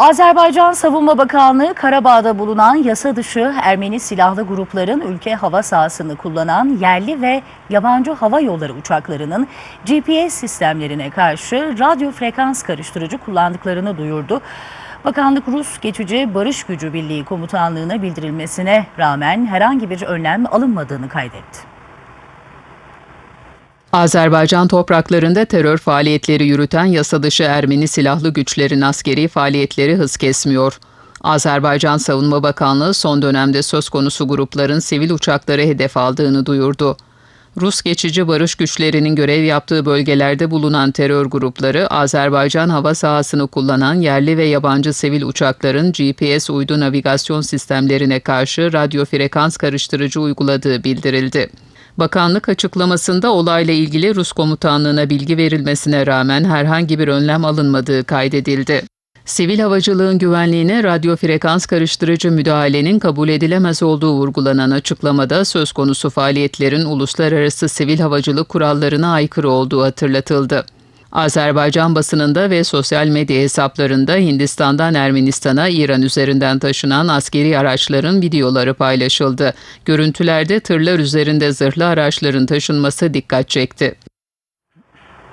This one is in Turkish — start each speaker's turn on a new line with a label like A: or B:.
A: Azerbaycan Savunma Bakanlığı Karabağ'da bulunan yasa dışı Ermeni silahlı grupların ülke hava sahasını kullanan yerli ve yabancı hava yolları uçaklarının GPS sistemlerine karşı radyo frekans karıştırıcı kullandıklarını duyurdu. Bakanlık Rus Geçici Barış Gücü Birliği Komutanlığı'na bildirilmesine rağmen herhangi bir önlem alınmadığını kaydetti.
B: Azerbaycan topraklarında terör faaliyetleri yürüten yasa dışı Ermeni silahlı güçlerin askeri faaliyetleri hız kesmiyor. Azerbaycan Savunma Bakanlığı son dönemde söz konusu grupların sivil uçakları hedef aldığını duyurdu. Rus geçici barış güçlerinin görev yaptığı bölgelerde bulunan terör grupları Azerbaycan hava sahasını kullanan yerli ve yabancı sivil uçakların GPS uydu navigasyon sistemlerine karşı radyo frekans karıştırıcı uyguladığı bildirildi. Bakanlık açıklamasında olayla ilgili Rus komutanlığına bilgi verilmesine rağmen herhangi bir önlem alınmadığı kaydedildi. Sivil havacılığın güvenliğine radyo frekans karıştırıcı müdahalenin kabul edilemez olduğu vurgulanan açıklamada söz konusu faaliyetlerin uluslararası sivil havacılık kurallarına aykırı olduğu hatırlatıldı. Azerbaycan basınında ve sosyal medya hesaplarında Hindistan'dan Ermenistan'a İran üzerinden taşınan askeri araçların videoları paylaşıldı. Görüntülerde tırlar üzerinde zırhlı araçların taşınması dikkat çekti.